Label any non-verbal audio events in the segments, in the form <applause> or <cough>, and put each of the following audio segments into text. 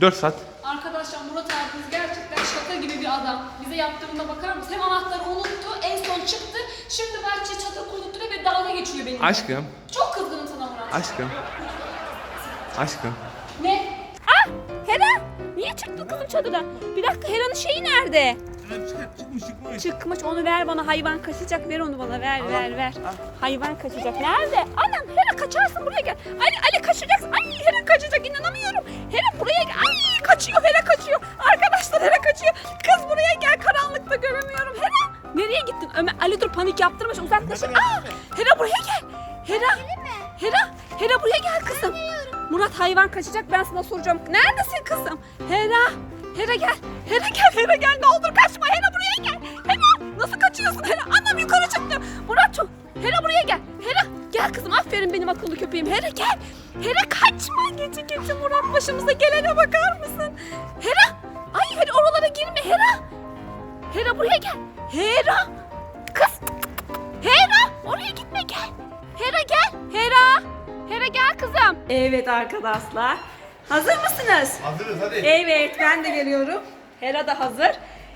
4 saat. Arkadaşlar Murat abimiz gerçekten şaka gibi bir adam. Bize yaptığına bakar mısın? Hem anahtarı unuttu, en son çıktı. Şimdi bahçeye çadır kurdurtturuyor ve dalga geçiyor benimle. Aşkım. Çok kızgınım sana Murat. Aşkım. Aşkım. Ne? Çıktın kızım çadırdan? Bir dakika Hera'nın şeyi nerede? Çıkmış çıkmış. Çıkmış onu ver bana hayvan kaçacak ver onu bana ver ver ver. Hayvan kaçacak nerede? Anam Hera kaçarsın buraya gel. Ali Ali kaçacaksın. Ay Hera kaçacak inanamıyorum. Hera buraya gel. Ay kaçıyor Hera kaçıyor. Arkadaşlar Hera kaçıyor. Kız buraya gel karanlıkta göremiyorum. Hera nereye gittin? Ömer Ali dur panik yaptırmış uzaklaşın. Aa Hera buraya gel. Hera. Hera. Hera buraya gel kızım. Murat hayvan kaçacak ben sana soracağım. Neredesin kızım? Hera. Hera gel. Hera gel. Hera gel. Ne olur kaçma. Hera buraya gel. Hera. Nasıl kaçıyorsun Hera? Annem yukarı çıktı. Murat çok. Hera buraya gel. Hera. Gel kızım. Aferin benim akıllı köpeğim. Hera gel. Hera kaçma. Gece gece Murat başımıza gelene bakar mısın? Hera. Ay Hera oralara girme Hera. Hera buraya gel. Hera. Kız. Hera. Oraya gitme gel. Hera gel. Hera. Hera gel kızım. Evet arkadaşlar. Hazır mısınız? Hazırız hadi. Evet ben de geliyorum. Hera da hazır.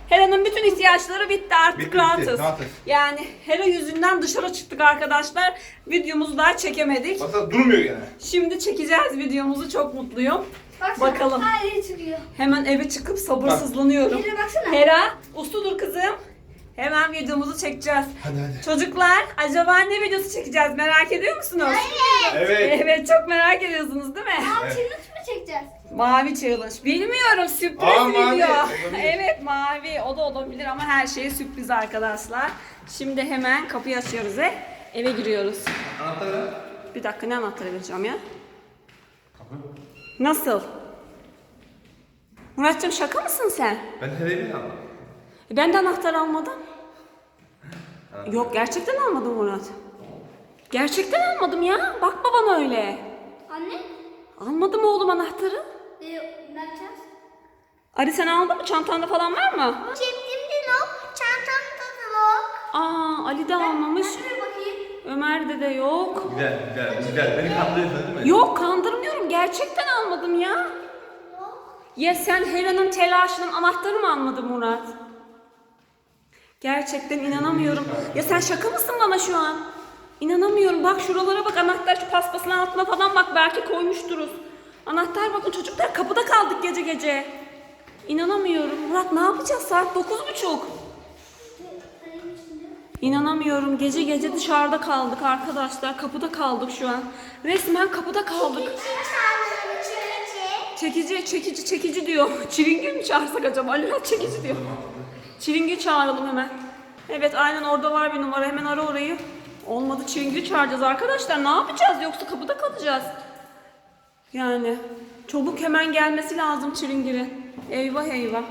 Hera'nın bütün ihtiyaçları bitti artık Bitti, bitti. rahatız. Rahatız. Yani Hera yüzünden dışarı çıktık arkadaşlar. Videomuzu daha çekemedik. Masa durmuyor gene. Şimdi çekeceğiz videomuzu çok mutluyum. Baksana, Bakalım. Yeri çıkıyor. Hemen eve çıkıp sabırsızlanıyorum. Hera baksana. Hera uslu dur kızım. Hemen videomuzu çekeceğiz. Hadi hadi. Çocuklar acaba ne videosu çekeceğiz merak ediyor musunuz? Evet. Evet çok merak ediyorsunuz değil mi? Abi challenge mı çekeceğiz? Mavi challenge. Bilmiyorum sürpriz Aa, mavi. video. Olabilir. <laughs> evet mavi o da olabilir ama her şey sürpriz arkadaşlar. Şimdi hemen kapıyı açıyoruz ve eve giriyoruz. Anahtarı. Bir dakika ne anahtarı vereceğim ya? Nasıl? Muratcığım şaka mısın sen? Ben televizyonu aldım. E, Ben de anahtar almadım. Yok gerçekten almadım Murat. Gerçekten almadım ya. Bakma bana öyle. Anne, Almadım oğlum anahtarı. e, ne yapacağız? Ali sen aldın mı? Çantanda falan var mı? Cebimde yok, çantamda da yok. Aa Ali de almamış. Ben bir bakayım. Ömer'de de yok. Güzel güzel güzel. Beni kandırıyorsun değil mi? Yok kandırmıyorum. Gerçekten almadım ya. Ya sen Hera'nın telaşının anahtarı mı almadın Murat? Gerçekten inanamıyorum. Ya sen şaka mısın bana şu an? İnanamıyorum. Bak şuralara bak anahtar şu paspasın altına falan bak belki koymuşturuz. Anahtar bakın çocuklar kapıda kaldık gece gece. İnanamıyorum. Murat ne yapacağız saat dokuz buçuk. İnanamıyorum. Gece gece dışarıda kaldık arkadaşlar. Kapıda kaldık şu an. Resmen kapıda kaldık. Çekici, çekici, çekici diyor. <laughs> Çilingir mi çağırsak acaba? Ali çekici diyor. Çilingir çağıralım hemen. Evet aynen orada var bir numara. Hemen ara orayı. Olmadı çilingiri çağıracağız arkadaşlar. Ne yapacağız yoksa kapıda kalacağız. Yani çabuk hemen gelmesi lazım çilingirin. Eyvah eyvah.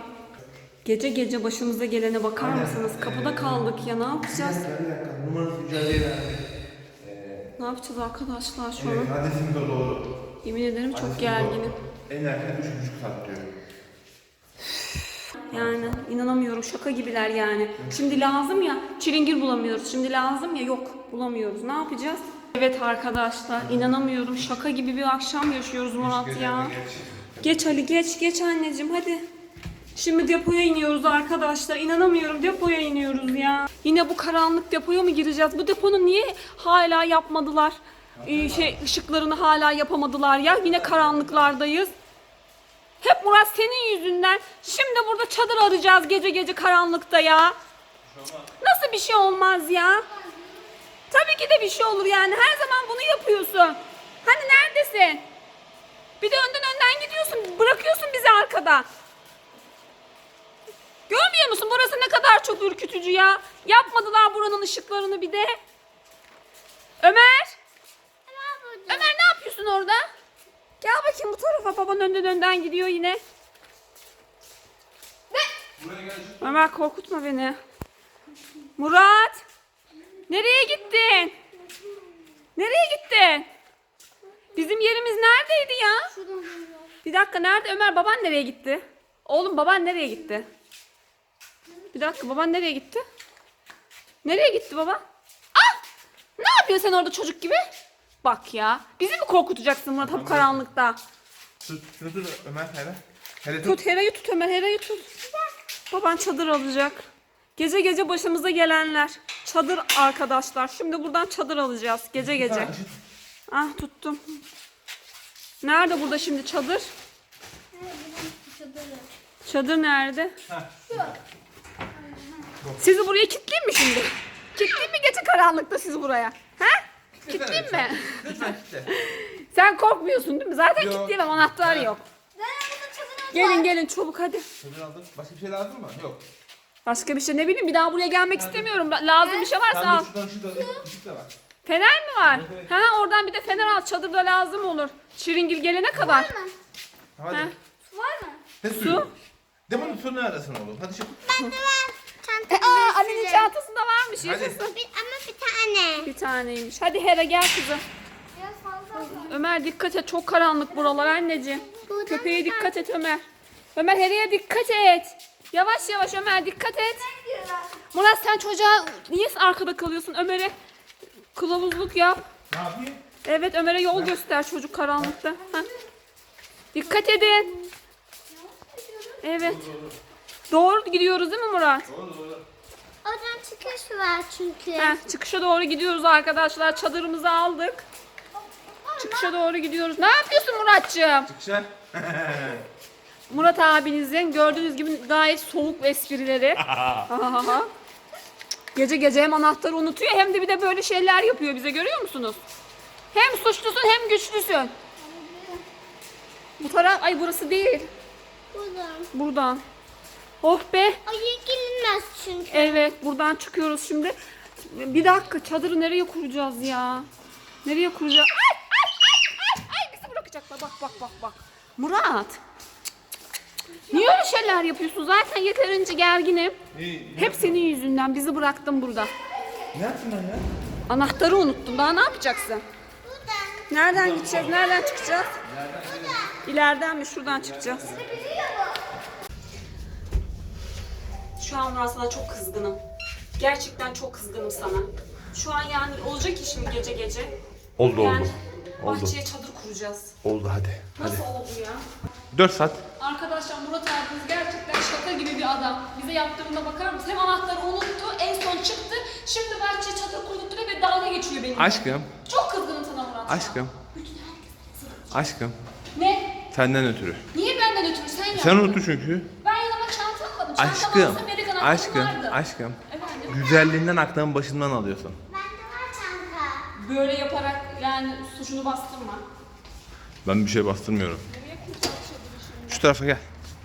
Gece gece başımıza gelene bakar mısınız? Kapıda kaldık ya ne yapacağız? Bir dakika numarası Cüce'ye verdi. Ne yapacağız arkadaşlar şu an? Adresimiz de doğru. Yemin ederim çok gerginim. En erken üç buçuk saat diyor. Yani inanamıyorum şaka gibiler yani. Şimdi lazım ya çilingir bulamıyoruz. Şimdi lazım ya yok bulamıyoruz. Ne yapacağız? Evet arkadaşlar inanamıyorum şaka gibi bir akşam yaşıyoruz Murat ya. Geç Ali geç geç anneciğim hadi. Şimdi depoya iniyoruz arkadaşlar. İnanamıyorum depoya iniyoruz ya. Yine bu karanlık depoya mı gireceğiz? Bu deponun niye hala yapmadılar? Ee, şey ışıklarını hala yapamadılar ya. Yine karanlıklardayız. Hep Murat senin yüzünden. Şimdi burada çadır arayacağız gece gece karanlıkta ya. Nasıl bir şey olmaz ya? Tabii ki de bir şey olur yani. Her zaman bunu yapıyorsun. Hani neredesin? Bir de önden önden gidiyorsun. Bırakıyorsun bizi arkada. Görmüyor musun? Burası ne kadar çok ürkütücü ya. Yapmadılar buranın ışıklarını bir de. Ömer. Ömer ne yapıyorsun orada? Gel bakayım bu tarafa. Baban önden önden gidiyor yine. Ömer korkutma beni. Murat. Nereye gittin? Nereye gittin? Bizim yerimiz neredeydi ya? Bir dakika nerede Ömer baban nereye gitti? Oğlum baban nereye gitti? Bir dakika baban nereye gitti? Nereye gitti baba? Ah! Ne yapıyorsun sen orada çocuk gibi? Bak ya. Bizi mi korkutacaksın Murat hep karanlıkta? Tut, şunu tut Ömer Hayra. Hele tut. Tut Hera'yı tut Ömer Hera'yı tut. Baban çadır alacak. Gece gece başımıza gelenler. Çadır arkadaşlar. Şimdi buradan çadır alacağız. Gece gece. Ah tuttum. Nerede burada şimdi çadır? Çadır nerede? Sizi buraya kilitleyeyim mi şimdi? Kilitleyeyim mi gece karanlıkta sizi buraya? Ha? Kilitleyeyim mi? Lütfen. <laughs> Sen korkmuyorsun değil mi? Zaten Yok. kilitleyemem anahtar yok. Gelin gelin çabuk hadi. Çadır aldım. Başka bir şey lazım mı? Yok. Başka bir şey ne bileyim bir daha buraya gelmek istemiyorum. Ben- Lazım bir şey varsa Tamam al. şuradan ışık da var. Fener mi var? Evet, evet. Ha oradan bir de fener al. Çadırda lazım olur. Şiringil gelene kadar. Hadi. Ha. Su var mı? Ne suyu? De bunun su ne arasın oğlum? Hadi çık. Bende var. Çantamda Aa annenin çantasında varmış. Hadi. Yaşasın. Bir, ama bir tane. Bir taneymiş. Hadi Hera gel kızım. Ömer dikkat et. Çok karanlık buralar anneciğim. Buradan Köpeğe dikkat et Ömer. Ömer Hera'ya dikkat et. Yavaş yavaş Ömer dikkat et. Murat sen çocuğa niye arkada kalıyorsun? Ömer'e kılavuzluk yap. Ne yapayım? Evet Ömer'e yol göster çocuk karanlıkta. Hah. Dikkat edin. Evet. Doğru gidiyoruz değil mi Murat? Oradan çıkış var çünkü. Heh, çıkışa doğru gidiyoruz arkadaşlar. Çadırımızı aldık. Çıkışa doğru gidiyoruz. Ne yapıyorsun Muratcığım? Çıkışa. <laughs> Murat abinizin gördüğünüz gibi gayet soğuk esprileri. <laughs> Gece gece hem anahtarı unutuyor hem de bir de böyle şeyler yapıyor bize görüyor musunuz? Hem suçlusun hem güçlüsün. Bu taraf ay burası değil. Buradan. Buradan. Oh be. Ayı girilmez çünkü. Evet buradan çıkıyoruz şimdi. Bir dakika çadırı nereye kuracağız ya? Nereye kuracağız? Ay ay ay ay ay bizi bırakacaklar bak bak bak bak. Murat. Niye öyle şeyler yapıyorsun? Zaten yeterince gerginim. İyi. Hep senin yüzünden bizi bıraktın burada. Ne yaptın ya? Anahtarı unuttun. Daha ne yapacaksın? Buradan. Nereden gideceğiz? Nereden çıkacağız? İleriden mi? Şuradan çıkacağız. Şu an Murat sana çok kızgınım. Gerçekten çok kızgınım sana. Şu an yani olacak işim gece gece. Oldu yani oldu. Oldu. bahçeye çadır kuracağız. Oldu hadi. Nasıl oldu ya? 4 saat. Arkadaşlar Murat abimiz gerçekten şaka gibi bir adam. Bize yaptığına bakar mısın? Hem anahtarı unuttu, en son çıktı. Şimdi bahçeye çadır kurdurtturuyor ve dalga geçiyor benimle. Aşkım. Çok kızgınım sana Murat. Aşkım. Aşkım. Ne? Senden ötürü. Niye benden ötürü sen yaptın? Sen unuttun çünkü. Ben yanıma çanta almadım. Çantam Aşkım. anahtarı Aşkım. Aşkım. Efendim? Güzelliğinden aklının başından alıyorsun. Bende var çanta. Böyle yaparak yani suçunu bastırma. Ben bir şey bastırmıyorum. Nereye kuracağız çadırı şimdi? Şu tarafa gel.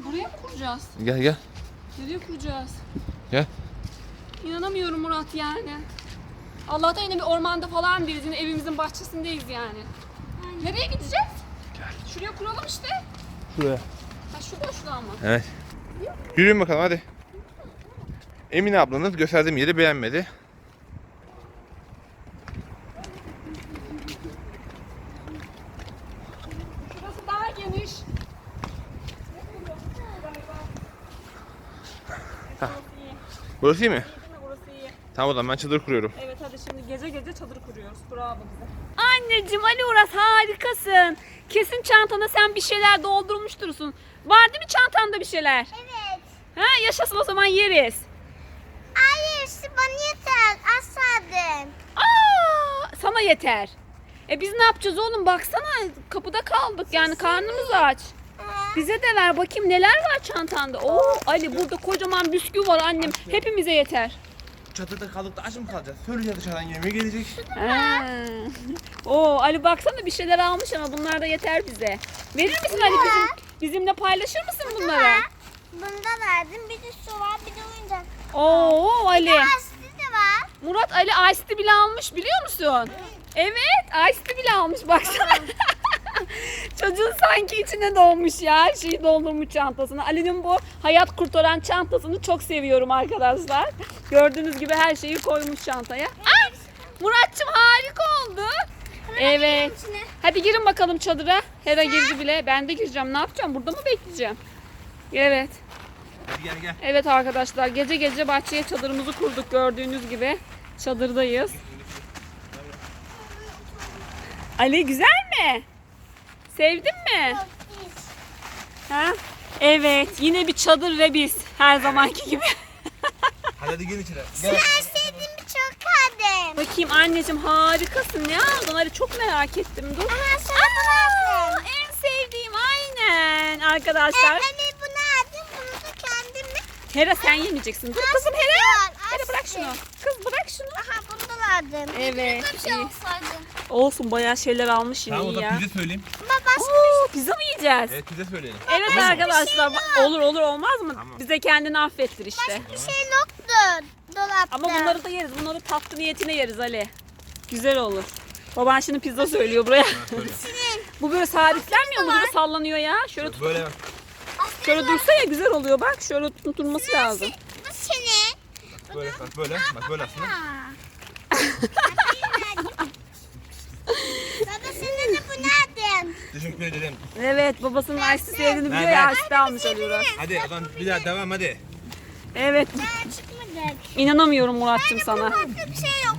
Buraya mı kuracağız? Gel gel. Nereye kuracağız? Gel. İnanamıyorum Murat yani. Allah'tan yine bir ormanda falan değiliz. Yine evimizin bahçesindeyiz yani. Nereye gideceğiz? Gel. Şuraya kuralım işte. Şuraya. Ha şurada şurada mı? Evet. Yürüyün bakalım hadi. Emine ablanız gösterdiğim yeri beğenmedi. Şurası daha geniş. Burası iyi mi? Burası iyi. Tamam o zaman ben çadır kuruyorum. Evet hadi şimdi gece gece çadır kuruyoruz. Bravo bize. Anneciğim Ali Uras harikasın. Kesin çantana sen bir şeyler doldurmuştursun. Var değil mi çantanda bir şeyler? Evet. Ha yaşasın o zaman yeriz. Şu bana yeter. Asadım. Aa, sana yeter. E biz ne yapacağız oğlum baksana kapıda kaldık yani karnımız aç. Bize de ver bakayım neler var çantanda. Oo Ali burada kocaman bisküvi var annem. Hepimize yeter. Çadırda kaldık da aç mı kalacağız? Söyle dışarıdan yemeğe gelecek. Ha. <laughs> Oo Ali baksana bir şeyler almış ama bunlar da yeter bize. Verir misin Ali bizim bizimle paylaşır mısın bunları? Bunda verdim. Bir de su var, bir de. Oo Ali. Aslı da var. Murat Ali Ice bile almış biliyor musun? Evet Ice bile almış baksana. <laughs> Çocuğun sanki içine doğmuş ya. Her şeyi doldurmuş çantasına. Ali'nin bu hayat kurtaran çantasını çok seviyorum arkadaşlar. Gördüğünüz gibi her şeyi koymuş çantaya. Ay, Muratçım harika oldu. Evet. Hadi girin bakalım çadıra. Hera girdi bile. Ben de gireceğim. Ne yapacağım? Burada mı bekleyeceğim? Evet. Hadi gel gel. Evet arkadaşlar gece gece bahçeye çadırımızı kurduk gördüğünüz gibi. Çadırdayız. Ali güzel mi? Sevdin mi? Ha? Evet yine bir çadır ve biz her zamanki gibi. <laughs> Hadi hadi gel içeri. Ben sevdiğimi çok aldım. Bakayım anneciğim harikasın ne aldın? Hadi çok merak ettim dur. Aha sana bunu Aa, en sevdiğim aynen arkadaşlar. Ben de bunu aldım. Bunu da kendime. Hera sen yemeyeceksin. Dur kızım Hera. Hera bırak şunu. Kız bırak şunu. Aha bunu da aldım. Evet. Bir şey iyi. Olsun bayağı şeyler almış yine Tamam o iyi ya. zaman pizza söyleyeyim. Ama başka Oo, pizza mı yiyeceğiz? Evet pizza söyleyelim. Evet Başka bir arkadaşlar şey bak- olur olur olmaz mı? Tamam. Bize kendini affettir işte. bir şey yoktu dolapta. Ama bunları da yeriz. Bunları tatlı niyetine yeriz Ali. Güzel olur. Baban şimdi pizza söylüyor buraya. Söyle. Bu böyle sabitlenmiyor mu? Böyle sallanıyor ya. Şöyle tut- Böyle bak. Şöyle dursa ya güzel oluyor bak. Şöyle tutulması lazım. Bu senin. Böyle bak böyle. Bak böyle aslında. <laughs> Baba sana da bunu aldım. Teşekkür ederim. Evet babasının ice sevdiğini biliyor ya ice almış alıyorlar. Hadi o zaman bir daha devam hadi. Evet. Ben çıkmadık. İnanamıyorum Murat'cığım sana. Başka bir şey yok.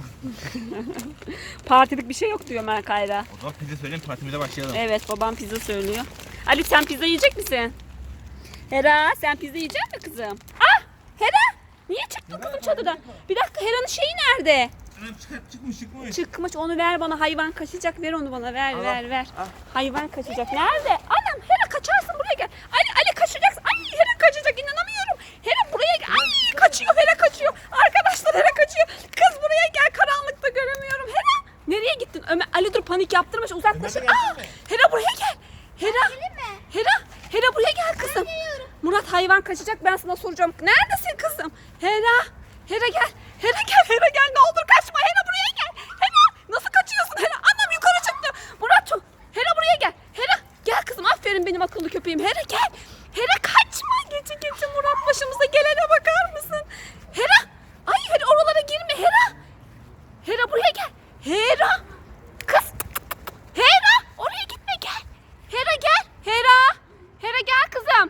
<laughs> Partilik bir şey yok diyor Merkayra. O zaman pizza söyleyeyim partimize başlayalım. Evet babam pizza söylüyor. Ali sen pizza yiyecek misin? Hera sen pizza yiyecek misin kızım? Ah Hera! Niye çıktın kızım çadırdan? Bir dakika Hera'nın şeyi nerede? Çıkmış çıkmış. Çıkmış onu ver bana hayvan kaçacak ver onu bana ver Al, ver ver. al. Hayvan kaçacak nerede? Anam Hera kaçarsın buraya gel. Ali Ali kaçacaksın. Ay Hera kaçacak inanamıyorum. Hera buraya gel. Ay kaçıyor Hera kaçıyor. Arkadaşlar Hera kaçıyor. Kız buraya gel karanlıkta göremiyorum. Hera nereye gittin? Ömer Ali dur panik yaptırma şu uzaklaşın. Aa, gelsene. Hera buraya gel. Hera. mi? Hera. Buraya gel kızım. Murat hayvan kaçacak ben sana soracağım. Neredesin kızım? Hera. Hera gel. Hera gel. Hera gel ne olur kaçma. Hera buraya gel. Hera nasıl kaçıyorsun? Hera annem yukarı çıktı. Murat. Hera buraya gel. Hera gel kızım aferin benim akıllı köpeğim. Hera gel. Hera kaçma. Gece gece Murat başımıza gelene bakar mısın? Hera. Ay Hera oralara girme Hera. Hera buraya gel. Hera. Kız. Hera oraya gitme gel. Hera gel. Hera. Hera gel kızım.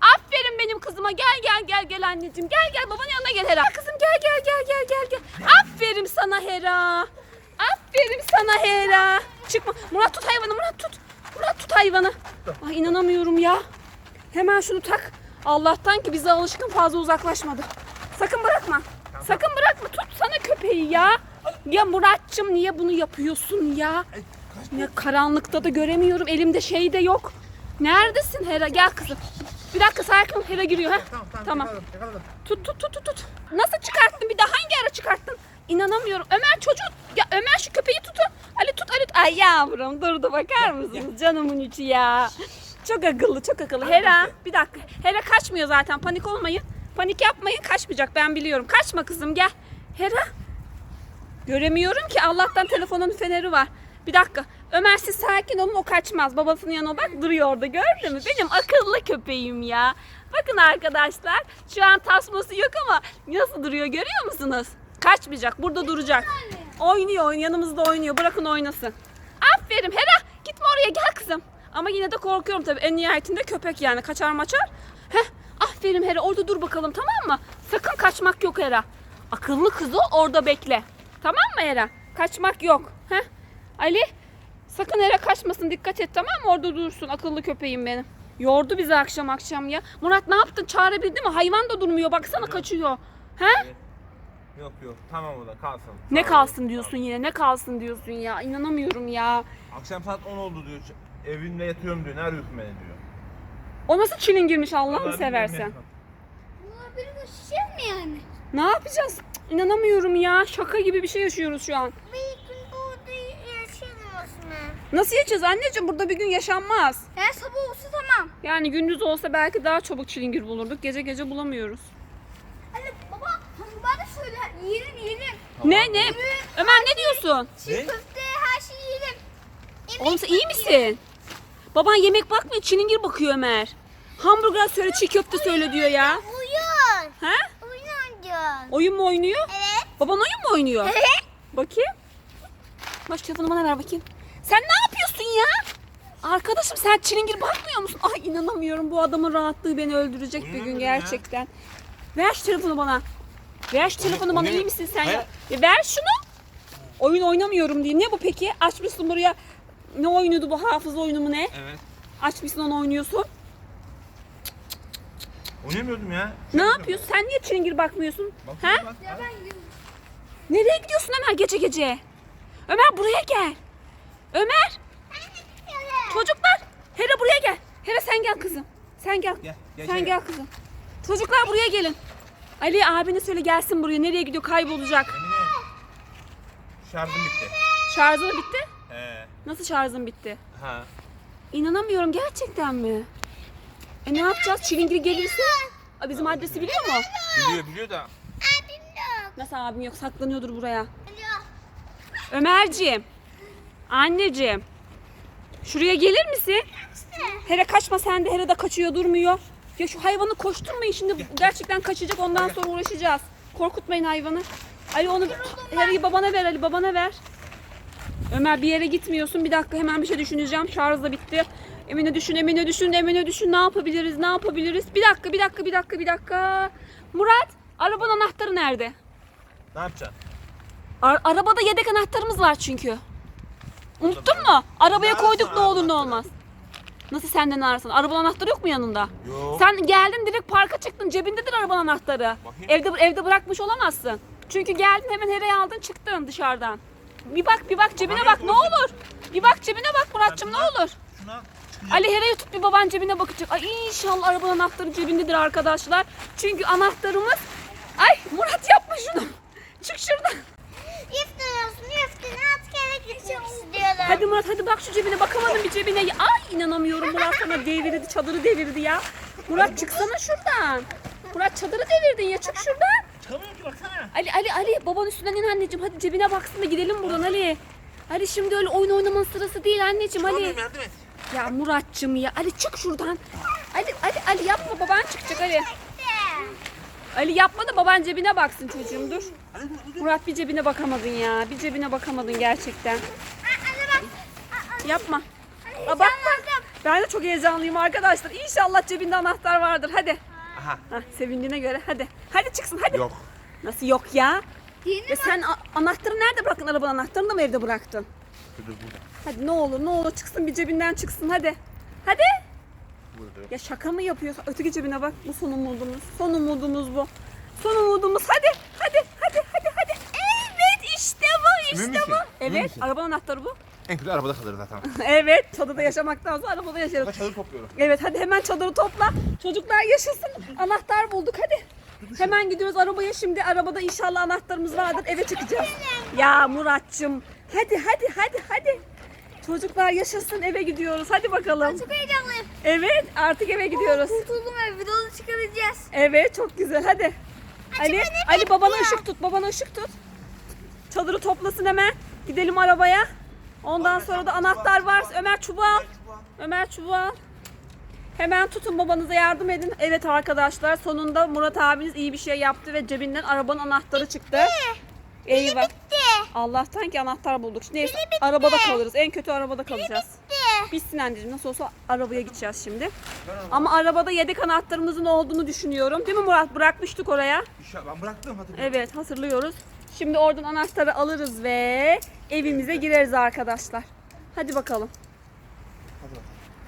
Aferin benim kızıma gel gel gel gel anneciğim gel gel babanın yanına gel Hera. Kızım gel gel gel gel gel gel. Aferin sana Hera. Aferin sana Hera. Çıkma. Murat tut hayvanı Murat tut. Murat tut hayvanı. Ay inanamıyorum ya. Hemen şunu tak. Allah'tan ki bize alışkın fazla uzaklaşmadı. Sakın bırakma. Sakın bırakma. Tut sana köpeği ya. Ya Muratçım niye bunu yapıyorsun ya? Ya karanlıkta da göremiyorum. Elimde şey de yok. Neredesin Hera? Gel kızım. Bir dakika sakin ol. Hera giriyor ha. Tamam. Tut tut tut tut tut. Nasıl çıkarttın? Bir daha hangi ara çıkarttın? İnanamıyorum. Ömer çocuk. Ya Ömer şu köpeği tutun. Ali tut Ali. tut. Ay yavrum durdu bakar mısınız? Canımın içi ya. Çok akıllı çok akıllı. Hera bir dakika. Hera kaçmıyor zaten. Panik olmayın. Panik yapmayın. Kaçmayacak ben biliyorum. Kaçma kızım gel. Hera. Göremiyorum ki Allah'tan telefonun feneri var. Bir dakika. Ömer siz sakin olun o kaçmaz. Babasının yanına bak duruyor orada gördün mü? Benim akıllı köpeğim ya. Bakın arkadaşlar şu an tasması yok ama nasıl duruyor görüyor musunuz? Kaçmayacak burada duracak. Oynuyor oyun yanımızda oynuyor bırakın oynasın. Aferin Hera gitme oraya gel kızım. Ama yine de korkuyorum tabii en nihayetinde köpek yani kaçar maçar. Heh aferin Hera orada dur bakalım tamam mı? Sakın kaçmak yok Hera. Akıllı kız o orada bekle. Tamam mı Hera? Kaçmak yok. Heh. Ali sakın Hera kaçmasın dikkat et tamam mı? Orada dursun akıllı köpeğim benim. Yordu bizi akşam akşam ya. Murat ne yaptın? Çağırabildin mi? Hayvan da durmuyor. Baksana kaçıyor. He? Yok yok tamam o da kalsın. Ne Tamam, kalsın tamam. diyorsun yine? Ne kalsın diyorsun ya? İnanamıyorum ya. Akşam saat 10 oldu diyor. Evimde yatıyorum diyor. Ne arıyorsun beni diyor. O nasıl çilin girmiş Allah'ını Vallahi seversen. bilmiyorum Bunlar benim şişem mi yani? Ne yapacağız? Cık, İnanamıyorum ya. Şaka gibi bir şey yaşıyoruz şu an. Bir gün burada yaşayalım Osman. Nasıl yaşayacağız anneciğim? Burada bir gün yaşanmaz. Her sabah olsa tamam. Yani gündüz olsa belki daha çabuk çilingir bulurduk. Gece gece bulamıyoruz. Anne baba bana söyle yiyelim yiyelim. Ne ne? Ömer ne diyorsun? Ne? Köfte her şeyi yiyelim. Oğlum sen iyi misin? Baban yemek bakmıyor, çilingir bakıyor Ömer. Hamburger söyle, çiğ köfte söyle diyor ya. Uyuyor. Ha? Uyuyor. Oyun mu oynuyor? Evet. Baban oyun mu oynuyor? Evet. Bakayım. Baş telefonu bana ver bakayım. Sen ne yapıyorsun ya? Arkadaşım sen çilingir bakmıyor musun? Ay inanamıyorum bu adamın rahatlığı beni öldürecek bir gün gerçekten. Ver şu telefonu bana. Ver şu telefonu bana iyi misin sen ya? Ya? Ver şunu. Oyun oynamıyorum diye. Ne bu peki? Açmışsın buraya. Ne oyunudu bu hafıza oyunu mu ne? Evet. Açmışsın onu oynuyorsun. Oynamıyordum ya. Ne yapıyorsun? Sen niye çilingir bakmıyorsun? Ha? Bak, Ya ben gidiyorum. Nereye gidiyorsun Ömer gece gece? Ömer buraya gel. Ömer. Çocuklar. Hera buraya gel. Hera sen gel kızım. Sen gel. Gel, gel sen gel kızım. Çocuklar buraya gelin. Ali abine söyle gelsin buraya. Nereye gidiyor? Kaybolacak. Şarjım bitti. Şarjı mı bitti? Nasıl şarjın bitti? Ha. İnanamıyorum gerçekten mi? E ne yapacağız? Çilingir gelirse? Aa, bizim adresi biliyor mu? Biliyor biliyor da. Abim yok. Nasıl abim yok saklanıyordur buraya. Alo. Ömerciğim. Anneciğim. Şuraya gelir misin? Hera kaçma sen de. Hera da kaçıyor durmuyor. Ya şu hayvanı koşturmayın şimdi gerçekten kaçacak ondan sonra uğraşacağız. Korkutmayın hayvanı. Ali onu Hera'yı babana ver Ali babana ver. Ömer bir yere gitmiyorsun. Bir dakika hemen bir şey düşüneceğim. Şarj da bitti. Emine düşün, Emine düşün, Emine düşün. Ne yapabiliriz, ne yapabiliriz? Bir dakika, bir dakika, bir dakika, bir dakika. Murat, arabanın anahtarı nerede? Ne yapacaksın? Ar- arabada yedek anahtarımız var çünkü. Unuttun mu? Arabaya Nerede koyduk ne olur ne anahtarı? olmaz. Nasıl senden arasın? Arabanın anahtarı yok mu yanında? Yok. Sen geldin direkt parka çıktın. Cebindedir arabanın anahtarı. Bakayım. Evde evde bırakmış olamazsın. Çünkü geldin hemen hereye aldın çıktın dışarıdan. Bir bak bir bak cebine bak ne olur. Bir bak cebine bak Muratçım ne olur. Şuna Ali Hera'yı tut bir baban cebine bakacak. Ay inşallah arabanın anahtarı cebindedir arkadaşlar. Çünkü anahtarımız... Ay Murat yapma şunu. <laughs> Çık şuradan. Üstüne üstüne at kere gitmek istiyorum. Hadi Murat hadi bak şu cebine bakamadım bir cebine. Ay inanamıyorum Murat sana devirdi çadırı devirdi ya. Murat çıksana şuradan. Murat çadırı devirdin ya çık şuradan. Çıkamıyorum ki baksana. Ali Ali Ali baban üstünden in anneciğim hadi cebine baksın da gidelim buradan Ali. Ali şimdi öyle oyun oynamanın sırası değil anneciğim Ali. Çıkamıyorum yardım et. Ya Muratçım ya Ali çık şuradan. Ali Ali Ali yapma baban çıkacak Ali. Ali yapma da baban cebine baksın çocuğum dur. Hadi dur dur. Murat bir cebine bakamadın ya. Bir cebine bakamadın gerçekten. Anne bak. Yapma. Aa, bak bak. Ben de çok heyecanlıyım arkadaşlar. İnşallah cebinde anahtar vardır. Hadi. Aha. Hah, sevindiğine göre hadi. Hadi çıksın hadi. Yok. Nasıl yok ya? Yeni Ve sen a- anahtarı nerede bıraktın? Arabanın anahtarını da mı evde bıraktın? Dur burada. Hadi ne olur ne olur çıksın bir cebinden çıksın hadi. Hadi. Burada yok. Ya şaka mı yapıyorsun? Öteki cebine bak. Bu son umudumuz. Son umudumuz bu. Son umudumuz. Hadi. Hadi. Hadi. Hadi. Hadi. Evet işte bu. Emin işte misin? bu. Emin Evet. misin? Arabanın anahtarı bu. En kötü arabada kalır zaten. <laughs> evet. Çadırda yaşamaktansa arabada yaşarız. Ben çadır topluyorum. Evet hadi hemen çadırı topla. Çocuklar yaşasın. Anahtar bulduk hadi. Hemen gidiyoruz arabaya şimdi. Arabada inşallah anahtarımız vardır. Eve çıkacağız. Ya Muratçım. Hadi hadi hadi hadi. Çocuklar yaşasın eve gidiyoruz. Hadi bakalım. Çok heyecanlıyım. Evet artık eve gidiyoruz. Kurtuldum ev. Videoyu çıkaracağız. Evet çok güzel hadi. Ali, beni Ali babana ışık tut, babana ışık tut. Çadırı toplasın hemen. Gidelim arabaya. Ondan sonra da anahtar var. Ömer çubuğu al. Ömer çubuğu al. Hemen tutun babanıza yardım edin. Evet arkadaşlar sonunda Murat abiniz iyi bir şey yaptı ve cebinden arabanın anahtarı çıktı. Eyvah. Bitti. Allah'tan ki anahtar bulduk. Neyse Bili bitti. arabada kalırız. En kötü arabada kalacağız. Bitti. Bitsin anneciğim nasıl olsa arabaya gideceğiz şimdi. Ama arabada yedek anahtarımızın olduğunu düşünüyorum. Değil mi Murat? Bırakmıştık oraya. İnşallah ben bıraktım hadi. Evet hatırlıyoruz. Şimdi oradan anahtarı alırız ve evimize gireriz arkadaşlar. Hadi bakalım.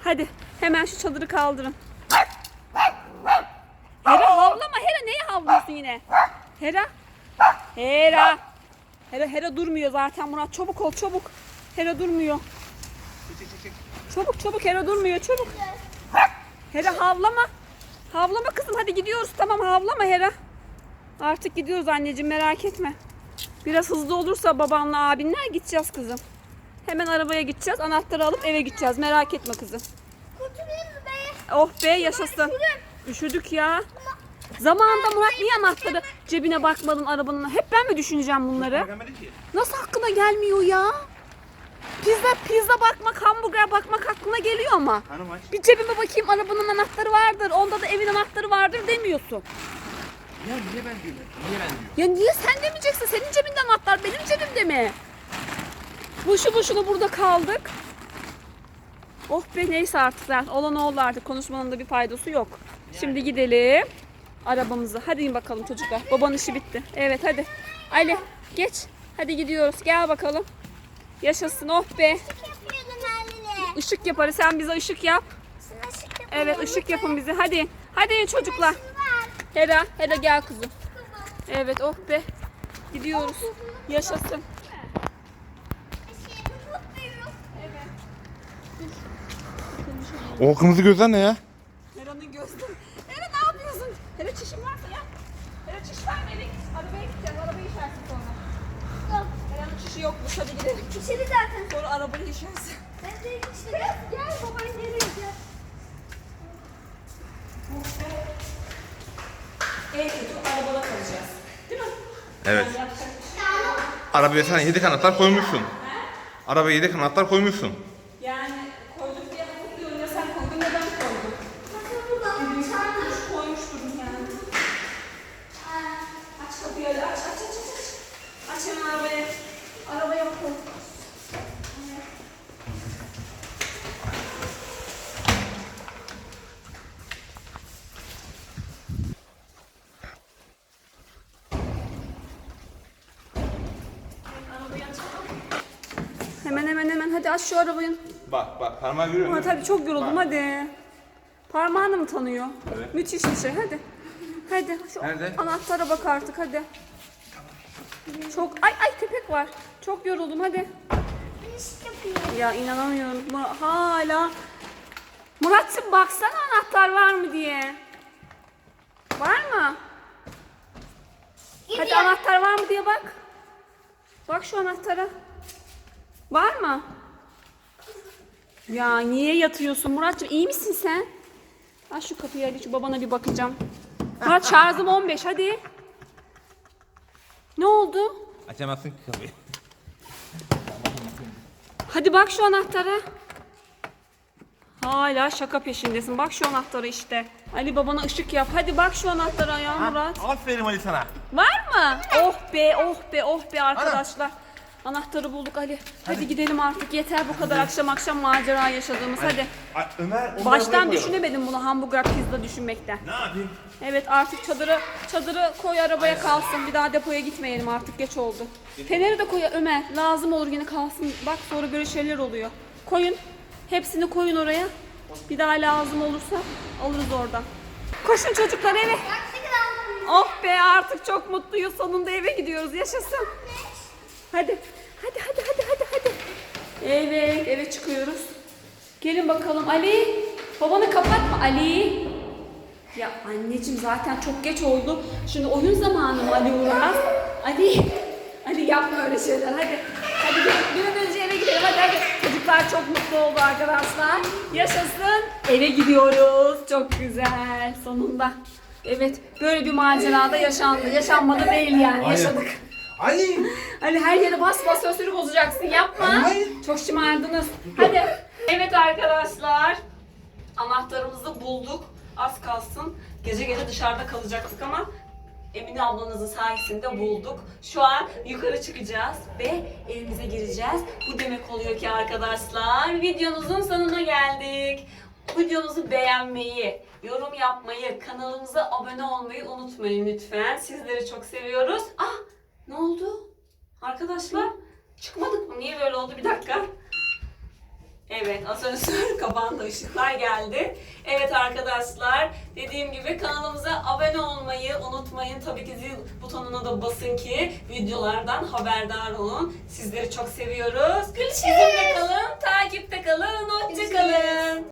Hadi hemen şu çadırı kaldırın. Hera havlama Hera neye havlıyorsun yine? Hera. Hera. Hera Hera durmuyor zaten Murat çabuk ol çabuk. Hera durmuyor. Çabuk çabuk Hera durmuyor çabuk. Hera havlama. Havlama kızım hadi gidiyoruz tamam havlama Hera. Artık gidiyoruz anneciğim merak etme. Biraz hızlı olursa babanla abinler gideceğiz kızım. Hemen arabaya gideceğiz. Anahtarı alıp eve gideceğiz. Merak etme kızım. Kurtuluyoruz be. Oh be yaşasın. Üşüdük ya. Zamanında Murat niye anahtarı cebine bakmadın arabanın? Hep ben mi düşüneceğim bunları? Nasıl aklına gelmiyor ya? Pizza pizza bakmak, hamburger bakmak aklına geliyor ama. Hanım aç. Bir cebime bakayım arabanın anahtarı vardır. Onda da evin anahtarı vardır demiyorsun. Ya niye ben diyorum? Niye ben diyorum? Ya niye sen demeyeceksin? Senin cebinde anahtar benim cebimde mi? Boşu boşuna burada kaldık. Oh be neyse artık zaten olan oldu artık konuşmanın da bir faydası yok. Şimdi gidelim arabamıza. Hadi in bakalım çocuklar. Babanın işi bitti. Evet hadi. Ali geç. Hadi gidiyoruz. Gel bakalım. Yaşasın oh be. Işık yaparız. Sen bize ışık yap. Evet ışık yapın bize. Hadi. Hadi çocuklar. Hera, Hera gel kızım. Evet oh be. Gidiyoruz. Yaşasın. O kırmızı gözler ne ya? Hera'nın gözleri. Hera ne yapıyorsun? Hera çişin varsa ya. Hera çiş var git. Arabaya gideceğiz. Arabayı işersin sonra. Hera'nın çişi yokmuş. Hadi gidelim. İçeri zaten. Sonra arabayı işersin. Ben de gel. Gel baban geliyor gel. En kötü arabada kalacağız. Değil mi? Evet. Yani şey Arabaya sen yedi kanatlar koymuşsun. Arabaya yedi kanatlar koymuşsun. Yani koyduk diye hatırlıyorum ya sen koydun neden koydun? Bakın burada. Koymuş, koymuştur yani. Aç kapıyı hadi aç aç aç aç. aç. Aç hemen arabayı. Arabaya koy. Arabayı açalım. Hemen hemen hemen hadi aç şu arabayı. Bak bak parmağı görüyor Murat hadi çok yoruldum hadi. Parmağını mı tanıyor? Evet. Müthiş bir şey hadi. Hadi şu Nerede? anahtara bak artık hadi. Çok ay ay köpek var. Çok yoruldum hadi. Ya inanamıyorum. Murat, hala. Murat'cığım baksana anahtar var mı diye. Var mı? Hadi anahtar var mı diye bak. Bak şu anahtara. Var mı? Ya niye yatıyorsun Muratcığım? İyi misin sen? Aç şu kapıyı hadi şu babana bir bakacağım. Murat şarjım 15 hadi. Ne oldu? Açamazsın ki kapıyı. Hadi bak şu anahtara. Hala şaka peşindesin. Bak şu anahtara işte. Ali babana ışık yap. Hadi bak şu anahtara ya Murat. Aferin Ali sana. Var mı? Oh be oh be oh be arkadaşlar. Anahtarı bulduk Ali. Hadi, gidelim artık. Yeter bu kadar akşam akşam macera yaşadığımız. Hadi. Ay, Ömer Baştan düşünemedim bunu hamburger pizza düşünmekten. Ne yapayım? Evet artık çadırı çadırı koy arabaya kalsın. Bir daha depoya gitmeyelim artık geç oldu. Feneri de koy Ömer. Lazım olur yine kalsın. Bak sonra böyle şeyler oluyor. Koyun. Hepsini koyun oraya. Bir daha lazım olursa alırız oradan. Koşun çocuklar eve. Oh be artık çok mutluyuz. Sonunda eve gidiyoruz. Yaşasın. Hadi. Hadi hadi hadi hadi hadi. Evet eve çıkıyoruz. Gelin bakalım Ali. Babanı kapatma Ali. Ya anneciğim zaten çok geç oldu. Şimdi oyun zamanı mı Ali Uras? Ali. Ali yapma öyle şeyler hadi. Hadi bir, bir an önce eve gidelim hadi hadi. Çocuklar çok mutlu oldu arkadaşlar. Yaşasın. Eve gidiyoruz. Çok güzel sonunda. Evet böyle bir macerada yaşandı. Yaşanmadı değil yani yaşadık. Ali. Ali her yere bas bas sözünü bozacaksın yapma. Hayır. Çok şımardınız. Hadi. Evet arkadaşlar. Anahtarımızı bulduk. Az kalsın. Gece gece dışarıda kalacaktık ama Emine ablanızın sayesinde bulduk. Şu an yukarı çıkacağız ve evimize gireceğiz. Bu demek oluyor ki arkadaşlar videomuzun sonuna geldik. Videomuzu beğenmeyi, yorum yapmayı, kanalımıza abone olmayı unutmayın lütfen. Sizleri çok seviyoruz. Ah ne oldu? Arkadaşlar çıkmadık mı? Niye böyle oldu? Bir dakika. Evet asansör <laughs> kapandı ışıklar geldi. Evet arkadaşlar dediğim gibi kanalımıza abone olmayı unutmayın. Tabii ki zil butonuna da basın ki videolardan haberdar olun. Sizleri çok seviyoruz. Bizimle kalın, takipte kalın, hoşça kalın.